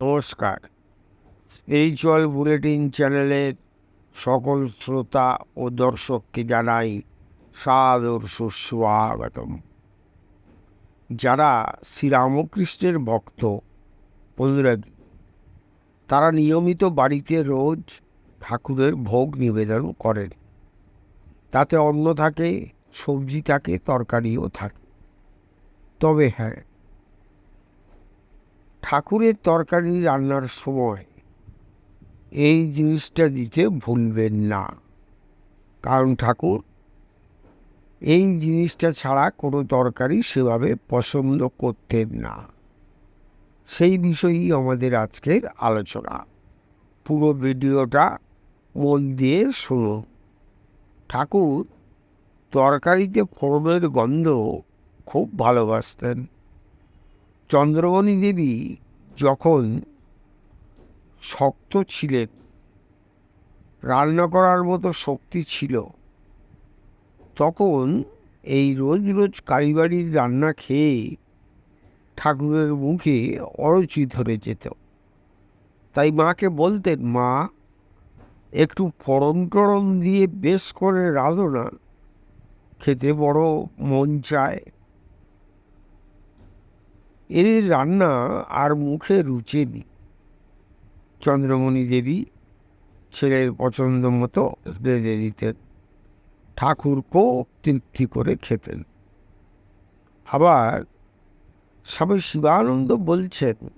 নমস্কার। Spiritual bulletin চ্যানেলের সকল শ্রোতা ও দর্শককে জানাই সাদর সুস্বাগতম। যারা শ্রীরামকৃষ্ণের ভক্ত, অনুরাগী, তারা নিয়মিত বাড়িতে রোজ ঠাকুরের ভোগ নিবেদন করেন। তাতে অন্ন থাকে, সবজি থাকে, তরকারিও থাকে। তবে হ্যাঁ ঠাকুরের তরকারি রান্নার সময় এই জিনিসটা দিতে ভুলবেন না। কারণ ঠাকুর, এই জিনিসটা ছাড়া কোনো তরকারি সেভাবে পছন্দ করতেন না। সেই বিষয়েই আমাদের আজকের আলোচনা। পুরো ভিডিওটা মন দিয়ে শুনুন। ঠাকুর, তরকারিতে ফোড়নের গন্ধ খুব ভালোবাসতেন। চন্দ্রমণি দেবী যখন শক্ত ছিলেন, রান্না করার মতো শক্তি ছিল, তখন এই রোজ রোজ কারিবাড়ির রান্না খেয়ে ঠাকুরের মুখে অরুচি ধরে যেত। তাই মাকে বলতেন, মা, একটু ফড়ন টড়ন দিয়ে বেশ করে রাঁধো না। খেতে বড় মন চায়। এর রান্না আর মুখে রুচেনি চন্দ্রমণি দেবী ছেলের পছন্দ মতো বেঁধে দিতেন। ঠাকুরকেও তৃপ্তি করে খেতেন। আবার স্বামী শিবানন্দ বলছেন,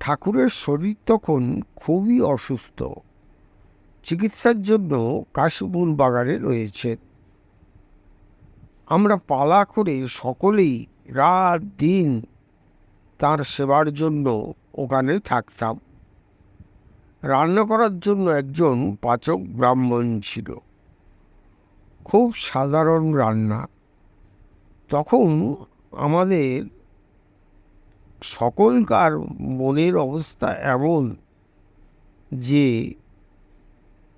ঠাকুরের শরীর তখন খুবই অসুস্থ। চিকিৎসার জন্য কাশীপুর বাগানে রয়েছেন। আমরা পালা করে সকলেই রাত দিন তার সেবার জন্য ওখানে থাকতাম। রান্না করার জন্য একজন পাচক ব্রাহ্মণ ছিল। খুব সাধারণ রান্না। তখন আমাদের সকলকার মনের অবস্থা এমন যে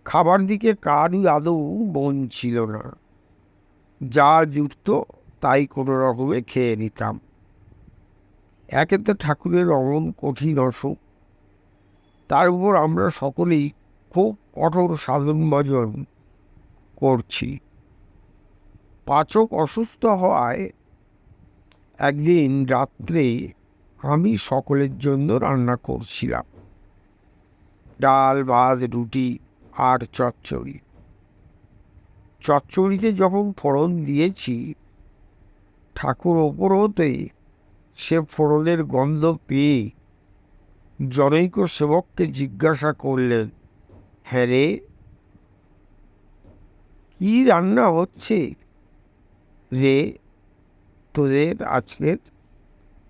খাবার দিকে কারই আদৌ মন ছিল না। যা জুটত তাই কোনো রকমে খেয়ে নিতাম। একে তো ঠাকুরের অমন কঠিন অসুখ। তার উপর আমরা সকলেই খুব কঠোর সাধন ভজন করছি। পাচক অসুস্থ হওয়ায় একদিন রাত্রে আমি সকলের জন্য রান্না করছিলাম। ডাল, ভাত, রুটি আর চচ্চড়ি। চচ্চড়িতে যখন ফোড়ন দিয়েছি, ঠাকুর ওপর হতে সে ফোড়নের গন্ধ পেয়ে জনৈক সেবককে জিজ্ঞাসা করলেন হ্যাঁ রে, কী রান্না হচ্ছে রে তোদের আজকের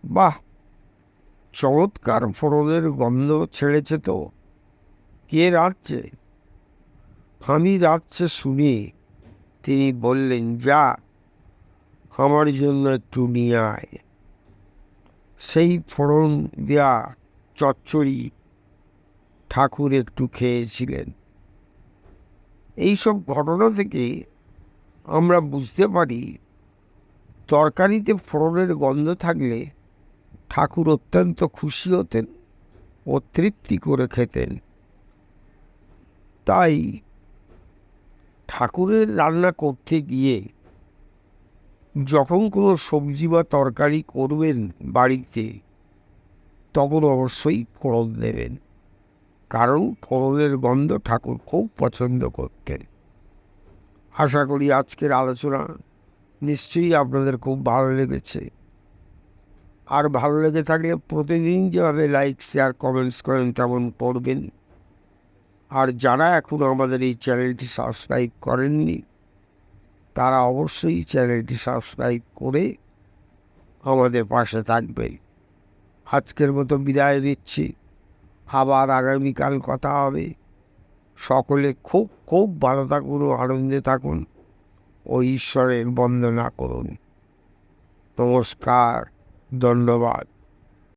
বাহ, চমৎকার ফোড়নের গন্ধ ছেড়েছে তো। কে রাঁধছে? আমি রাঁধছে শুনে তিনি বললেন, যা, আমার জন্য একটু নিয়ে আয়। সেই ফোড়ন দেয়া চচ্চড়ি ঠাকুর একটু খেয়েছিলেন। এইসব ঘটনা থেকে আমরা বুঝতে পারি, তরকারিতে ফোড়নের গন্ধ থাকলে ঠাকুর অত্যন্ত খুশি হতেন ও তৃপ্তি করে খেতেন। তাই ঠাকুরের রান্না করতে গিয়ে যখন কোনো সবজি বা তরকারি করবেন বাড়িতে, তখন অবশ্যই ফোড়ন দেবেন। কারণ ফোড়নের গন্ধ ঠাকুর খুব পছন্দ করতেন। আশা করি আজকের আলোচনা নিশ্চয়ই আপনাদের খুব ভালো লেগেছে। আর ভালো লেগে থাকলে প্রতিদিন যেভাবে লাইক, শেয়ার, কমেন্টস করেন তেমন করবেন। আর যারা এখন আমাদের এই চ্যানেলটি সাবস্ক্রাইব করেননি তারা অবশ্যই চ্যানেলটি সাবস্ক্রাইব করে আমাদের পাশে থাকবেন। আজকের মতো বিদায় দিচ্ছি আবার আগামীকাল কথা হবে। সকলে খুব খুব ভালো থাকুন ও আনন্দে থাকুন। ও ঈশ্বরের বন্দনা করুন। নমস্কার, ধন্যবাদ।